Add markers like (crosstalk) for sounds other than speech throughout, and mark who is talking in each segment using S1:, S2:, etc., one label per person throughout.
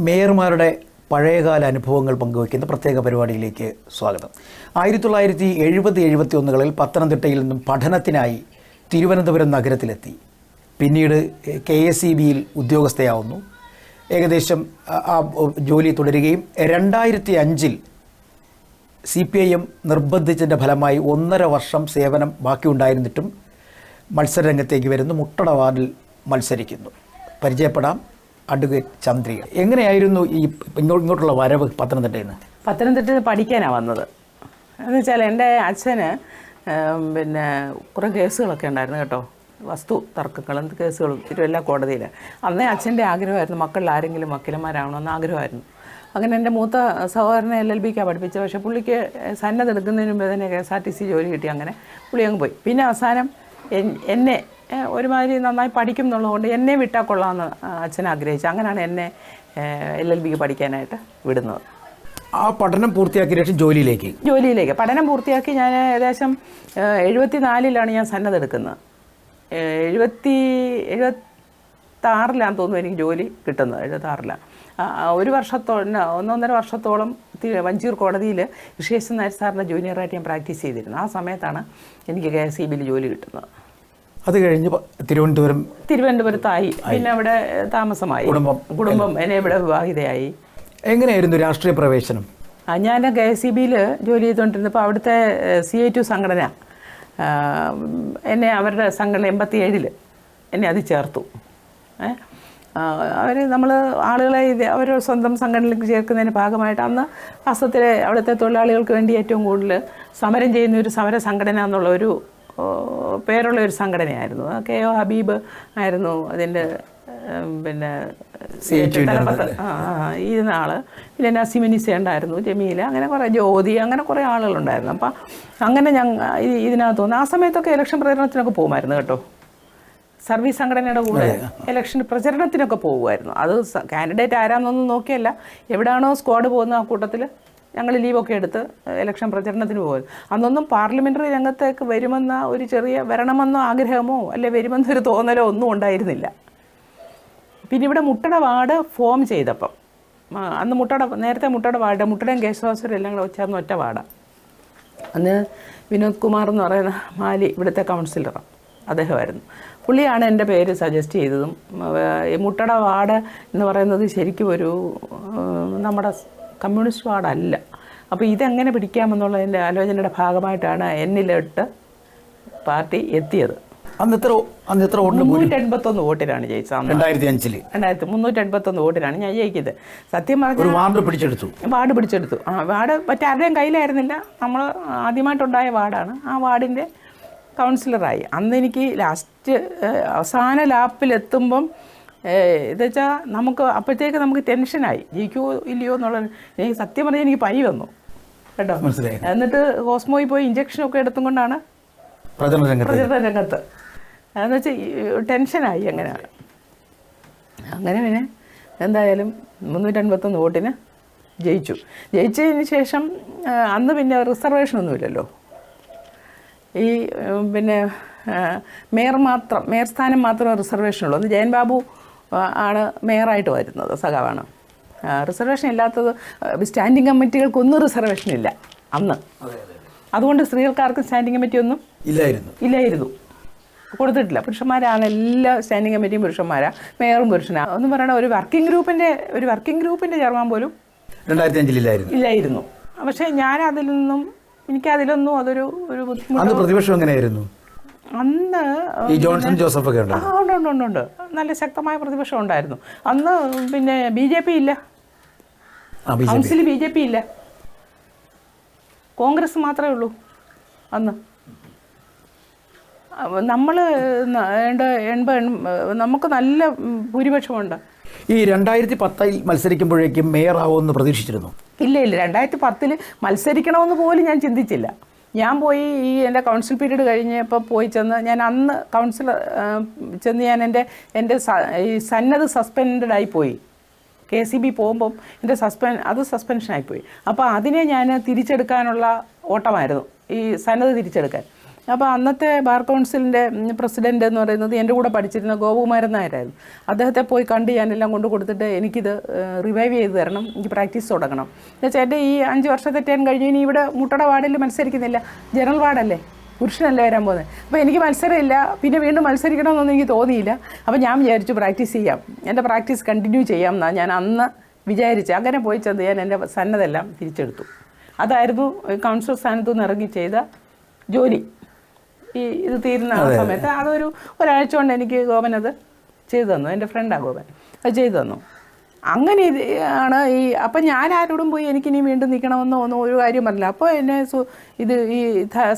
S1: മേയർമാരുടെ പഴയകാല അനുഭവങ്ങൾ പങ്കുവയ്ക്കുന്ന പ്രത്യേക പരിപാടിയിലേക്ക് സ്വാഗതം. ആയിരത്തി തൊള്ളായിരത്തി എഴുപത് എഴുപത്തി ഒന്നുകളിൽ പത്തനംതിട്ടയിൽ നിന്നും പഠനത്തിനായി തിരുവനന്തപുരം നഗരത്തിലെത്തി. പിന്നീട് കെ എസ് ഇ ബിയിൽ ഉദ്യോഗസ്ഥയാവുന്നു. ഏകദേശം ആ- ജോലി തുടരുകയും രണ്ടായിരത്തി അഞ്ചിൽ സി പി ഐ എം നിർബന്ധിച്ചതിന്റെ ഫലമായി ഒന്നര വർഷം സേവനം ബാക്കിയുണ്ടായിരുന്നിട്ടും മത്സരരംഗത്തേക്ക് വരുന്നു. മുട്ടട വാർഡിൽ മത്സരിക്കുന്നു. പരിചയപ്പെടാം. അഡ്വക്കേറ്റ് ചന്ദ്രിക എങ്ങനെയായിരുന്നു ഈ ഇങ്ങോ- ഇങ്ങോട്ടുള്ള വരവ് പത്തനംതിട്ടയിൽ നിന്ന്
S2: പത്തനംതിട്ട പഠിക്കാനാണ് വന്നത്. എന്ന് വെച്ചാൽ എന്റെ അച്ഛന് പിന്നെ കുറേ കേസുകളൊക്കെ ഉണ്ടായിരുന്നു കേട്ടോ. വസ്തു തർക്കങ്ങളും കേസുകളും തിരുവല്ല കോടതിയിൽ അന്നേ അച്ഛന്റെ ആഗ്രഹമായിരുന്നു മക്കളിൽ ആരെങ്കിലും വക്കീലന്മാരാവണമെന്ന് ആഗ്രഹമായിരുന്നു. അങ്ങനെ എന്റെ മൂത്ത സഹോദരനെ എൽ എൽ ബിക്കാണ് പഠിപ്പിച്ചത്. പക്ഷേ പുള്ളിക്ക് സന്നദ്ധ എടുക്കുന്നതിന് മുമ്പ് തന്നെ K S R T C ജോലി കിട്ടി അങ്ങനെ പുള്ളി അങ്ങ് പോയി. പിന്നെ അവസാനം എന്നെ ഒരുമാതിരി നന്നായി പഠിക്കും എന്നുള്ളതുകൊണ്ട് എന്നെ വിട്ടാൽ കൊള്ളാമെന്ന് അച്ഛൻ ആഗ്രഹിച്ചു. അങ്ങനെയാണ് എന്നെ എൽ എൽ ബിക്ക് പഠിക്കാനായിട്ട് വിടുന്നത്.
S1: ആ പഠനം പൂർത്തിയാക്കിയ ശേഷം ജോലിയിലേക്ക്?
S2: ജോലിയിലേക്ക്. പഠനം പൂർത്തിയാക്കി ഞാൻ ഏകദേശം എഴുപത്തി നാലിലാണ് ഞാൻ സന്നദ്ധ എടുക്കുന്നത്. എഴുപത്തി എഴുപത്താറിലാന്ന് തോന്നുന്നു എനിക്ക് ജോലി കിട്ടുന്നത് എഴുപത്താറിലാണ്. ഒരു വർഷത്തോളം ഒന്നൊന്നര വർഷത്തോളം വഞ്ചിയൂർ കോടതിയിൽ ഋഷിയേശൻ നായർ സാറിന്റെ ജൂനിയറായിട്ട് ഞാൻ പ്രാക്ടീസ് ചെയ്തിരുന്നു. ആ സമയത്താണ് എനിക്ക് കെ എസ് ഇ ബിയിൽ ജോലി കിട്ടുന്നത്.
S1: അത് കഴിഞ്ഞ് തിരുവനന്തപുരം
S2: തിരുവനന്തപുരത്തായി. പിന്നെ അവിടെ താമസമായി.
S1: കുടുംബം.
S2: കുടുംബം എന്നെ ഇവിടെ വിവാഹിതയായി.
S1: എങ്ങനെയായിരുന്നു രാഷ്ട്രീയ പ്രവേശനം?
S2: ആ, ഞാൻ കെ എസ് സി ബിയിൽ ജോലി ചെയ്തുകൊണ്ടിരുന്നപ്പോൾ അവിടുത്തെ സി ഐ ടു സംഘടന എന്നെ അവരുടെ സംഘടന എൺപത്തി ഏഴിൽ എന്നെ അത് ചേർത്തു അവർ നമ്മൾ ആളുകളെ ഇത് അവർ സ്വന്തം സംഘടനയിലേക്ക് ചേർക്കുന്നതിന്റെ ഭാഗമായിട്ട് അന്ന് അസത്തിലെ അവിടുത്തെ തൊഴിലാളികൾക്ക് വേണ്ടി ഏറ്റവും കൂടുതൽ സമരം ചെയ്യുന്ന ഒരു സമര സംഘടന എന്നുള്ള ഒരു പേരുള്ള ഒരു സംഘടനയായിരുന്നു. കെ. ഒ. ഹബീബ് ആയിരുന്നു അതിന്റെ പിന്നെ ഇരുന്ന ആൾ. പിന്നെ നസിമിനിസ ഉണ്ടായിരുന്നു ജമീല. അങ്ങനെ കുറേ ജ്യോതി അങ്ങനെ കുറേ ആളുകളുണ്ടായിരുന്നു. അപ്പം അങ്ങനെ ഞങ്ങൾ ഇതിനകത്ത് തോന്നുന്നു ആ സമയത്തൊക്കെ ഇലക്ഷൻ പ്രചരണത്തിനൊക്കെ പോകുമായിരുന്നു കേട്ടോ. സർവീസ് സംഘടനയുടെ കൂടെ ഇലക്ഷൻ പ്രചരണത്തിനൊക്കെ പോകുമായിരുന്നു. അത് കാൻഡിഡേറ്റ് ആരാന്നൊന്നും നോക്കിയല്ല. എവിടെയാണോ സ്ക്വാഡ് പോകുന്ന ആ കൂട്ടത്തിൽ ഞങ്ങൾ ലീവൊക്കെ എടുത്ത് ഇലക്ഷൻ പ്രചരണത്തിന് പോകും അന്നൊന്നും പാർലമെന്ററി രംഗത്തേക്ക് വരുമെന്ന ഒരു ചെറിയ വരണമെന്നോ ആഗ്രഹമോ അല്ലെ വരുമെന്നൊരു തോന്നലോ ഒന്നും ഉണ്ടായിരുന്നില്ല. പിന്നെ ഇവിടെ മുട്ടട വാർഡ് ഫോം ചെയ്തപ്പം അന്ന് മുട്ടട നേരത്തെ മുട്ടട വാർഡ് മുട്ടടയും കേശവാസുരം എല്ലാം കൂടെ ചേർന്ന് ഒറ്റ വാർഡാണ് അന്ന് വിനോദ് കുമാർ എന്ന് പറയുന്ന മാലി ഇവിടുത്തെ കൗൺസിലറാണ് അദ്ദേഹമായിരുന്നു. പുള്ളിയാണ് എന്റെ പേര് സജസ്റ്റ് ചെയ്തതും. മുട്ടട വാർഡ് എന്ന് പറയുന്നത് ശരിക്കും ഒരു നമ്മുടെ കമ്മ്യൂണിസ്റ്റ് വാർഡല്ല. അപ്പോൾ ഇതെങ്ങനെ പിടിക്കാമെന്നുള്ളതിന്റെ ആലോചനയുടെ ഭാഗമായിട്ടാണ് എന്നിലോട്ട് പാർട്ടി എത്തിയത്.
S1: മുന്നൂറ്റൻപത്തൊന്ന് വോട്ടിലാണ്
S2: മുന്നൂറ്റി എൺപത്തൊന്ന് വോട്ടിനാണ് ജയിച്ചത്
S1: രണ്ടായിരത്തി അഞ്ചിൽ
S2: രണ്ടായിരത്തി മുന്നൂറ്റി എൺപത്തൊന്ന് വോട്ടിനാണ് ഞാൻ ജയിക്കുന്നത് സത്യം പറഞ്ഞാൽ
S1: ഒരു വാർഡ് പിടിച്ചെടുത്തു.
S2: വാർഡ് പിടിച്ചെടുത്തു. ആ വാർഡ് മറ്റാരുടെയും കയ്യിലായിരുന്നില്ല. നമ്മൾ ആദ്യമായിട്ടുണ്ടായ വാർഡാണ്. ആ വാർഡിന്റെ കൗൺസിലറായി. അന്ന് എനിക്ക് ലാസ്റ്റ് അവസാന ലാപ്പിലെത്തുമ്പം ഇത് വെച്ചാൽ നമുക്ക് അപ്പോഴത്തേക്ക് നമുക്ക് ടെൻഷനായി. ജയിക്കുമോ ഇല്ലയോ എന്നുള്ള എനിക്ക് സത്യം പറഞ്ഞാൽ എനിക്ക് പനി വന്നു. കേട്ടോ?
S1: മനസ്സിലായി.
S2: എന്നിട്ട് ഹോസ്മോയിൽ പോയി ഇഞ്ചക്ഷനൊക്കെ എടുത്തും കൊണ്ടാണ്
S1: പ്രചരണ രംഗത്ത്.
S2: എന്ന് വെച്ചാൽ ടെൻഷനായി അങ്ങനെ. അങ്ങനെ പിന്നെ എന്തായാലും മുന്നൂറ്റൻപത്തൊന്ന് വോട്ടിന് ജയിച്ചു. ജയിച്ചതിന് ശേഷം അന്ന് പിന്നെ റിസർവേഷനൊന്നുമില്ലല്ലോ ഈ ഉം, പിന്നെ മേയർ മാത്രം മേയർ സ്ഥാനം മാത്രമേ റിസർവേഷനുള്ളൂ അന്ന് ജയൻ ബാബു ആണ് മേയറായിട്ട് വരുന്നത് സഖാവാണ്. റിസർവേഷൻ ഇല്ലാത്തത് സ്റ്റാൻഡിങ് സ്റ്റാൻഡിംഗ് കമ്മിറ്റികൾക്കൊന്നും റിസർവേഷൻ ഇല്ല. അന്ന്. അതുകൊണ്ട് സ്ത്രീകൾക്കാർക്കും സ്റ്റാൻഡിംഗ് കമ്മിറ്റി ഒന്നും
S1: ഇല്ലായിരുന്നു.
S2: ഇല്ലായിരുന്നു. കൊടുത്തിട്ടില്ല. പുരുഷന്മാരാണ് എല്ലാ സ്റ്റാൻഡിംഗ് കമ്മിറ്റിയും പുരുഷന്മാരാ. മേയറും പുരുഷനാണ് ഒന്നും പറയണ ഒരു വർക്കിംഗ് ഗ്രൂപ്പിന്റെ ഒരു വർക്കിംഗ് ഗ്രൂപ്പിന്റെ ചെയർമാൻ പോലും
S1: രണ്ടായിരത്തി അഞ്ചിലില്ലായിരുന്നു
S2: ഇല്ലായിരുന്നു. പക്ഷേ ഞാൻ അതിൽ നിന്നും എനിക്കതിലൊന്നും അതൊരു ഒരു ബുദ്ധിമുട്ട്
S1: പ്രതിപക്ഷം എങ്ങനെയായിരുന്നു?
S2: അന്ന്
S1: ഈ ജോൺസൺ ജോസഫ് ഒക്കെ
S2: ഉണ്ട്? ഉണ്ട് ഉണ്ട് ഉണ്ട് നല്ല ശക്തമായ പ്രതിപക്ഷം ഉണ്ടായിരുന്നു. അന്ന് പിന്നെ ബി ജെ പി ഇല്ല. Council B J P. ഇല്ല. കോൺഗ്രസ് മാത്രമേ ഉള്ളൂ അന്ന്. നമ്മൾ എൺപത് നമുക്ക് നല്ല ഭൂരിപക്ഷമുണ്ട്.
S1: ഈ രണ്ടായിരത്തി പത്തിൽ മത്സരിക്കുമ്പോഴേക്കും മേയർ ആവുമെന്ന് പ്രതീക്ഷിച്ചിരുന്നു.
S2: ഇല്ല ഇല്ല. രണ്ടായിരത്തി പത്തിൽ മത്സരിക്കണമെന്ന് പോലും ഞാൻ ചിന്തിച്ചില്ല. ഞാൻ പോയി ഈ എന്റെ കൗൺസിൽ പീരീഡ് കഴിഞ്ഞപ്പോൾ പോയി ചെന്ന് ഞാൻ അന്ന് കൗൺസിൽ ചെന്ന് ഞാൻ എന്റെ എന്റെ ഈ സന്നദ്ധ സസ്പെൻഡഡ് ആയിപ്പോയി പോയി. കെ സി ബി പോകുമ്പം എന്റെ സസ്പെൻ അത് സസ്പെൻഷനായിപ്പോയി അപ്പോൾ അതിനെ ഞാൻ തിരിച്ചെടുക്കാനുള്ള ഓട്ടമായിരുന്നു. ഈ സന്നദ്ധ തിരിച്ചെടുക്കാൻ. അപ്പോൾ അന്നത്തെ ബാർ കൗൺസിലിന്റെ പ്രസിഡന്റ് എന്ന് പറയുന്നത് എന്റെ കൂടെ പഠിച്ചിരുന്ന ഗോപകുമാരൻ നായരായിരുന്നു. അദ്ദേഹത്തെ പോയി കണ്ട് ഞാനെല്ലാം കൊണ്ട് കൊടുത്തിട്ട് എനിക്കിത് റിവൈവ് ചെയ്ത് തരണം. എനിക്ക് പ്രാക്ടീസ് തുടങ്ങണം. എന്നുവെച്ചാൽ എന്റെ ഈ അഞ്ച് വർഷത്തെ ടേൺ കഴിഞ്ഞ്. ഇനി ഇവിടെ മുട്ടട വാർഡിൽ മത്സരിക്കുന്നില്ല. ജനറൽ വാർഡല്ലേ? പുരുഷനല്ലേ വരാൻ പോകുന്നത്? അപ്പോൾ എനിക്ക് മത്സരമില്ല. പിന്നെ വീണ്ടും മത്സരിക്കണമെന്നൊന്നും എനിക്ക് തോന്നിയില്ല. അപ്പോൾ ഞാൻ വിചാരിച്ചു പ്രാക്ടീസ് ചെയ്യാം. എന്റെ പ്രാക്ടീസ് കണ്ടിന്യൂ ചെയ്യാം എന്നാണ് ഞാൻ അന്ന് വിചാരിച്ചു അങ്ങനെ പോയി ചെന്ന് ഞാൻ എന്റെ സന്നദ്ധെല്ലാം തിരിച്ചെടുത്തു. അതായിരുന്നു കൗൺസിൽ സ്ഥാനത്തു നിന്ന് ഇറങ്ങി ചെയ്ത ജോലി. ഈ ഇത് തീരുന്ന ആ സമയത്ത് അതൊരു ഒരാഴ്ച കൊണ്ട് എനിക്ക് ഗോപൻ അത് ചെയ്തു തന്നു. എന്റെ ഫ്രണ്ടാണ് ഗോപൻ. അത് ചെയ്തു തന്നു. അങ്ങനെ ഇത് ആണ് ഈ അപ്പം ഞാൻ ആരോടും പോയി എനിക്കിനി വീണ്ടും നിൽക്കണമെന്നോ ഒന്നും ഒരു കാര്യം പറഞ്ഞില്ല. അപ്പോൾ എന്നെ സു ഇത് ഈ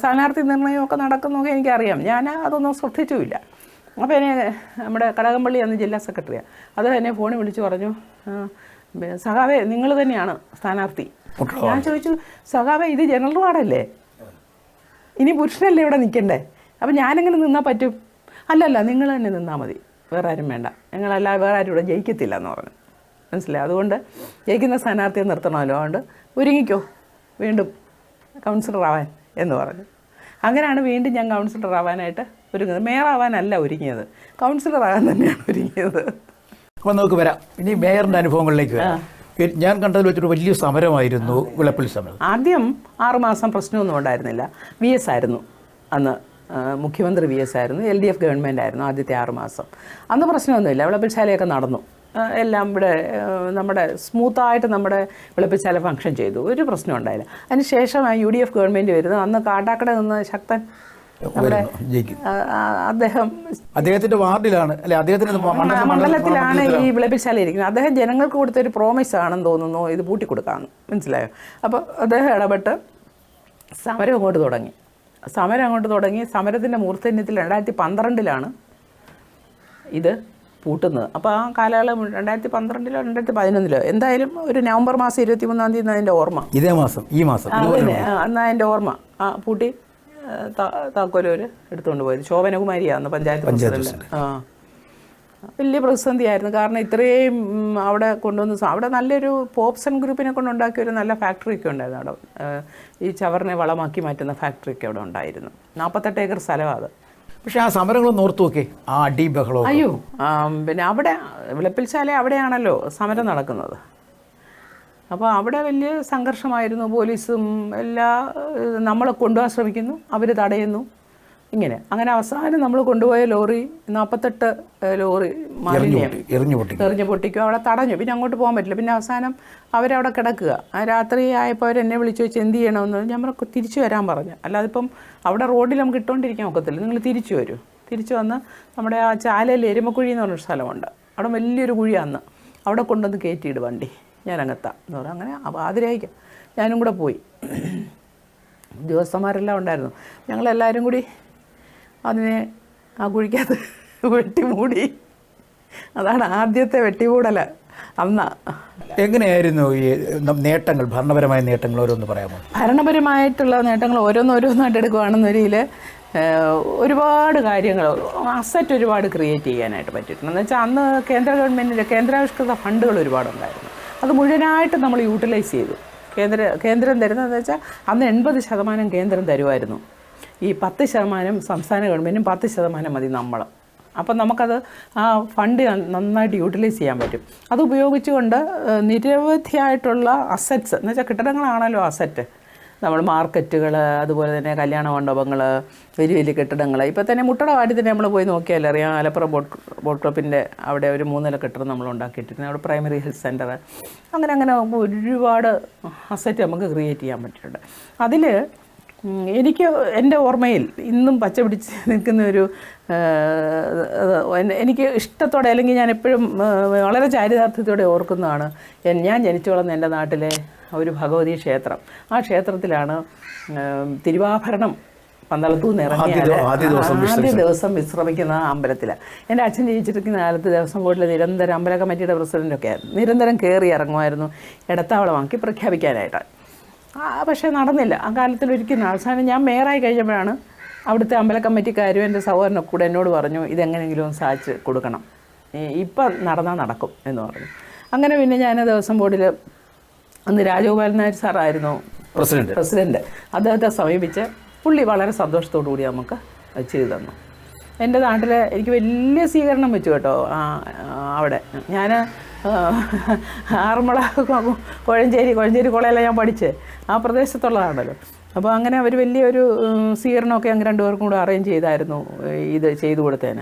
S2: സ്ഥാനാർത്ഥി നിർണയമൊക്കെ നടക്കുന്നതൊക്കെ എനിക്കറിയാം. ഞാൻ അതൊന്നും ശ്രദ്ധിച്ചുമില്ല. അപ്പോൾ എന്നെ നമ്മുടെ കടകംപള്ളി അന്ന് ജില്ലാ സെക്രട്ടറിയാണ് അത് എന്നെ ഫോണിൽ വിളിച്ച് പറഞ്ഞു സഹാവേ നിങ്ങൾ തന്നെയാണ് സ്ഥാനാർത്ഥി. ഞാൻ ചോദിച്ചു സഖാവേ ഇത് ജനറൽ വാർഡല്ലേ? ഇനി പുരുഷനല്ലേ ഇവിടെ നിൽക്കണ്ടേ അപ്പം ഞാനെങ്ങനെ നിന്നാൽ പറ്റും? അല്ലല്ല നിങ്ങൾ തന്നെ നിന്നാൽ മതി. വേറെ ആരും വേണ്ട. ഞങ്ങളല്ല വേറെ ആരും ഇവിടെ ജയിക്കത്തില്ല എന്ന് പറഞ്ഞു. മനസ്സിലായി? അതുകൊണ്ട് ജയിക്കുന്ന സ്ഥാനാർത്ഥിയെ നിർത്തണമല്ലോ. അതുകൊണ്ട് ഒരുങ്ങിക്കോ. വീണ്ടും കൗൺസിലർ ആവാൻ എന്ന് പറഞ്ഞു. അങ്ങനെയാണ് വീണ്ടും ഞാൻ കൗൺസിലർ ആവാനായിട്ട് ഒരുങ്ങുന്നത്. മേയറാവാനല്ല ഒരുങ്ങിയത്. കൗൺസിലർ ആകാൻ തന്നെയാണ് ഒരുങ്ങിയത്.
S1: അപ്പോൾ നമുക്ക് വരാം. ഇനി മേയറിന്റെ അനുഭവങ്ങളിലേക്ക് വരാം. ഞാൻ കണ്ടതിൽ വെച്ചൊരു വലിയ സമരമായിരുന്നു വിളപ്പിൽ സമരം.
S2: ആദ്യം ആറുമാസം പ്രശ്നമൊന്നും ഉണ്ടായിരുന്നില്ല. വി എസ് ആയിരുന്നു അന്ന് മുഖ്യമന്ത്രി വി എസ് ആയിരുന്നു എൽ ഡി എഫ് ഗവൺമെന്റ് ആയിരുന്നു ആദ്യത്തെ ആറുമാസം. അന്ന് പ്രശ്നമൊന്നുമില്ല. വിളപ്പിൽശാലയൊക്കെ നടന്നു. എല്ലാം ഇവിടെ നമ്മുടെ സ്മൂത്തായിട്ട് നമ്മുടെ വിളപ്പിച്ചാല ഫംഗ്ഷൻ ചെയ്തു. ഒരു പ്രശ്നം ഉണ്ടായില്ല. അതിന് ശേഷം യു ഡി എഫ് ഗവൺമെന്റ് വരുന്നത് അന്ന് കാട്ടാക്കട നിന്ന് ശക്തൻ അദ്ദേഹം
S1: അദ്ദേഹത്തിന്റെ വാർഡിലാണ് അല്ലെ? അദ്ദേഹത്തിന് ഇത് മണ്ഡലം-
S2: ആ,
S1: മണ്ഡലം-
S2: മണ്ഡലത്തിലാണ്. ഈ വിളപ്പിച്ചാല ഇരിക്കുന്നത്. അദ്ദേഹം ജനങ്ങൾക്ക് കൊടുത്തൊരു പ്രോമിസ് ആണെന്ന് തോന്നുന്നു. ഇത് പൂട്ടിക്കൊടുക്കാമെന്ന് മനസ്സിലായോ? അപ്പോൾ അദ്ദേഹം ഇടപെട്ട് സമരം അങ്ങോട്ട് തുടങ്ങി. സമരം അങ്ങോട്ട് തുടങ്ങി. സമരത്തിന്റെ മൂർധന്യത്തിൽ രണ്ടായിരത്തി പന്ത്രണ്ടിലാണ് ഇത് പൂട്ടുന്നത്. അപ്പോൾ ആ കാലയളവ് രണ്ടായിരത്തി പന്ത്രണ്ടിലോ രണ്ടായിരത്തി പതിനൊന്നിലോ എന്തായാലും ഒരു നവംബർ മാസം ഇരുപത്തി മൂന്നാം തീയതി അതിന്റെ ഓർമ്മ.
S1: ഇതേ മാസം ഈ മാസം
S2: അന്ന് അതിന്റെ ഓർമ്മ. ആ പൂട്ടി. ആ, താ- താക്കോലൂര് എടുത്തുകൊണ്ട് പോയത്. ശോഭനകുമാരിയാണ് പഞ്ചായത്ത് പ്രസിഡന്റ്. ആ. വലിയ പ്രതിസന്ധിയായിരുന്നു. കാരണം ഇത്രയും അവിടെ കൊണ്ടുവന്ന് അവിടെ നല്ലൊരു പോപ്സൺ ഗ്രൂപ്പിനെ കൊണ്ടുണ്ടാക്കിയ ഒരു നല്ല ഫാക്ടറി ഒക്കെ ഉണ്ടായിരുന്നു അവിടെ. ഈ ചവറിനെ വളമാക്കി മാറ്റുന്ന ഫാക്ടറി ഒക്കെ അവിടെ ഉണ്ടായിരുന്നു. നാൽപ്പത്തെട്ട് ഏക്കർ സ്ഥലമാണ് അത്.
S1: പക്ഷേ ആ സമരങ്ങളൊന്നും ഓർത്തു നോക്കി. ആ അടി
S2: അയ്യോ പിന്നെ അവിടെ വിളപ്പിൽശാല അവിടെയാണല്ലോ സമരം നടക്കുന്നത്. അപ്പോൾ അവിടെ വലിയ സംഘർഷമായിരുന്നു. പോലീസും എല്ലാ നമ്മളെ കൊണ്ടുപോകാൻ ശ്രമിക്കുന്നു. അവർ തടയുന്നു. ഇങ്ങനെ. അങ്ങനെ അവസാനം നമ്മൾ കൊണ്ടുപോയ ലോറി നാൽപ്പത്തെട്ട് ലോറി മാലിന്യം
S1: എറിഞ്ഞു പൊട്ടി.
S2: എറിഞ്ഞ് പൊട്ടിക്കും. അവിടെ തടഞ്ഞു. പിന്നെ അങ്ങോട്ട് പോകാൻ പറ്റില്ല. പിന്നെ അവസാനം അവരവിടെ കിടക്കുക. ആ രാത്രി ആയപ്പോൾ അവർ എന്നെ വിളിച്ചു വെച്ച് എന്ത് ചെയ്യണമെന്ന് ഞാൻ പറഞ്ഞു തിരിച്ചു വരാൻ പറഞ്ഞു. അല്ലാതെ ഇപ്പം അവിടെ റോഡിൽ നമുക്ക് ഇട്ടുകൊണ്ടിരിക്കാൻ ഒക്കത്തില്ല. നിങ്ങൾ തിരിച്ചു വരൂ. തിരിച്ചു വന്ന് നമ്മുടെ ആ ചാലയിൽ എരുമക്കുഴി എന്ന് പറഞ്ഞൊരു സ്ഥലമുണ്ട്. അവിടെ വലിയൊരു കുഴിയാണ് അവിടെ കൊണ്ടുവന്ന് കയറ്റിയിട് വണ്ടി. ഞാൻ അങ്ങത്താം എന്ന് പറഞ്ഞു അങ്ങനെ അപ്പോൾ ആതിരായിക്കാം ഞാനും കൂടെ പോയി. ഉദ്യോഗസ്ഥന്മാരെല്ലാം ഉണ്ടായിരുന്നു. ഞങ്ങളെല്ലാവരും കൂടി അതിനെ ആ കുഴിക്കകത്ത് വെട്ടി മൂടി. അതാണ് ആദ്യത്തെ വെട്ടിമൂടൽ അന്ന.
S1: എങ്ങനെയായിരുന്നു ഈ നേട്ടങ്ങൾ ഭരണപരമായ നേട്ടങ്ങൾ ഓരോന്ന് പറയാമോ?
S2: ഭരണപരമായിട്ടുള്ള നേട്ടങ്ങൾ ഓരോന്നോരോന്നായിട്ട് എടുക്കുകയാണെന്നൊരിയിൽ ഒരുപാട് കാര്യങ്ങൾ അസറ്റ് ഒരുപാട് ക്രിയേറ്റ് ചെയ്യാനായിട്ട് പറ്റിയിട്ടുണ്ട്. എന്ന് വെച്ചാൽ അന്ന് കേന്ദ്ര ഗവൺമെന്റിന്റെ കേന്ദ്രാവിഷ്കൃത ഫണ്ടുകൾ ഒരുപാടുണ്ടായിരുന്നു. അത് മുഴുവനായിട്ട് നമ്മൾ യൂട്ടിലൈസ് ചെയ്തു. കേന്ദ്ര കേന്ദ്രം തരുന്നതെന്ന് വെച്ചാൽ അന്ന് എൺപത് ശതമാനം കേന്ദ്രം തരുമായിരുന്നു ഈ പത്ത് ശതമാനം സംസ്ഥാന ഗവൺമെന്റും പത്ത് ശതമാനം മതി നമ്മൾ അപ്പം നമുക്കത് ആ ഫണ്ട് നന്നായിട്ട് യൂട്ടിലൈസ് ചെയ്യാൻ പറ്റും. അത് ഉപയോഗിച്ചുകൊണ്ട് നിരവധിയായിട്ടുള്ള അസറ്റ്സ് എന്ന് വെച്ചാൽ കെട്ടിടങ്ങളാണല്ലോ അസറ്റ് നമ്മൾ മാർക്കറ്റുകൾ അതുപോലെ തന്നെ കല്യാണ മണ്ഡപങ്ങൾ വലിയ വലിയ കെട്ടിടങ്ങൾ ഇപ്പോൾ തന്നെ മുട്ടട വാടി തന്നെ നമ്മൾ പോയി നോക്കിയാൽ അറിയാം. ആലപ്പുറം ബോട്ട് ബോട്ട് ക്ലബിന്റെ അവിടെ ഒരു മൂന്നില കെട്ടിടം നമ്മൾ ഉണ്ടാക്കിയിട്ടുണ്ട് അവിടെ പ്രൈമറി ഹെൽത്ത് സെന്റർ അങ്ങനെ അങ്ങനെ ഒരുപാട് അസറ്റ് നമുക്ക് ക്രിയേറ്റ് ചെയ്യാൻ പറ്റിയിട്ടുണ്ട്. അതിൽ എനിക്ക് എന്റെ ഓർമ്മയിൽ ഇന്നും പച്ച പിടിച്ച് (laughs) നിൽക്കുന്ന ഒരു എനിക്ക് ഇഷ്ടത്തോടെ അല്ലെങ്കിൽ ഞാൻ എപ്പോഴും വളരെ ചാരിതാർത്ഥ്യത്തോടെ ഓർക്കുന്നതാണ് ഞാൻ ജനിച്ചു വളർന്ന എന്റെ നാട്ടിലെ ഒരു ഭഗവതി ക്ഷേത്രം. ആ ക്ഷേത്രത്തിലാണ് തിരുവാഭരണം പന്തളത്തു നിന്ന്
S1: ദി- ആദ്യ ദിവസം
S2: വിശ്രമിക്കുന്ന ആ അമ്പലത്തിലാണ് എന്റെ അച്ഛൻ ജീവിച്ചിരിക്കുന്ന കാലത്ത് ദേവസ്വം ബോർഡിലെ നിരന്തരം അമ്പല കമ്മിറ്റിയുടെ പ്രസിഡന്റൊക്കെ ആയിരുന്നു. നിരന്തരം കയറി ഇറങ്ങുമായിരുന്നു. ഇടത്താവളമാക്കി പ്രഖ്യാപിക്കാനായിട്ട് പക്ഷേ നടന്നില്ല. ആ കാലത്തിൽ ഒരിക്കലും അവസാനം ഞാൻ മേയറായി കഴിഞ്ഞപ്പോഴാണ് അവിടുത്തെ അമ്പല കമ്മിറ്റിക്കാരും എന്റെ സഹോദരനൊക്കെ കൂടെ എന്നോട് പറഞ്ഞു ഇതെങ്ങനെയെങ്കിലും ഒന്ന് സാധിച്ച് കൊടുക്കണം. ഇപ്പം നടന്നാൽ നടക്കും എന്ന് പറഞ്ഞു. അങ്ങനെ പിന്നെ ഞാൻ ദിവസം ബോർഡിൽ അന്ന് രാജഗോപാലൻ നായർ സാറായിരുന്നു
S1: പ്രസിഡന്റ്.
S2: പ്രസിഡന്റ്. അദ്ദേഹത്തെ സമീപിച്ച് പുള്ളി വളരെ സന്തോഷത്തോടു കൂടി നമുക്ക് ചെയ്തു തന്നു. എന്റെ നാട്ടിൽ എനിക്ക് വലിയ സ്വീകരണം വെച്ചു കേട്ടോ അവിടെ. ഞാൻ ആറന്മുള കോഴഞ്ചേരി കോഴഞ്ചേരി കോളേജിലാണ് ഞാൻ പഠിച്ചത് ആ പ്രദേശത്തുള്ളതാണല്ലോ. അപ്പോൾ അങ്ങനെ അവർ വലിയൊരു സ്വീകരണമൊക്കെ അങ്ങ് രണ്ടുപേർക്കും കൂടെ അറേഞ്ച് ചെയ്തായിരുന്നു ഇത് ചെയ്തു കൊടുത്തേനെ.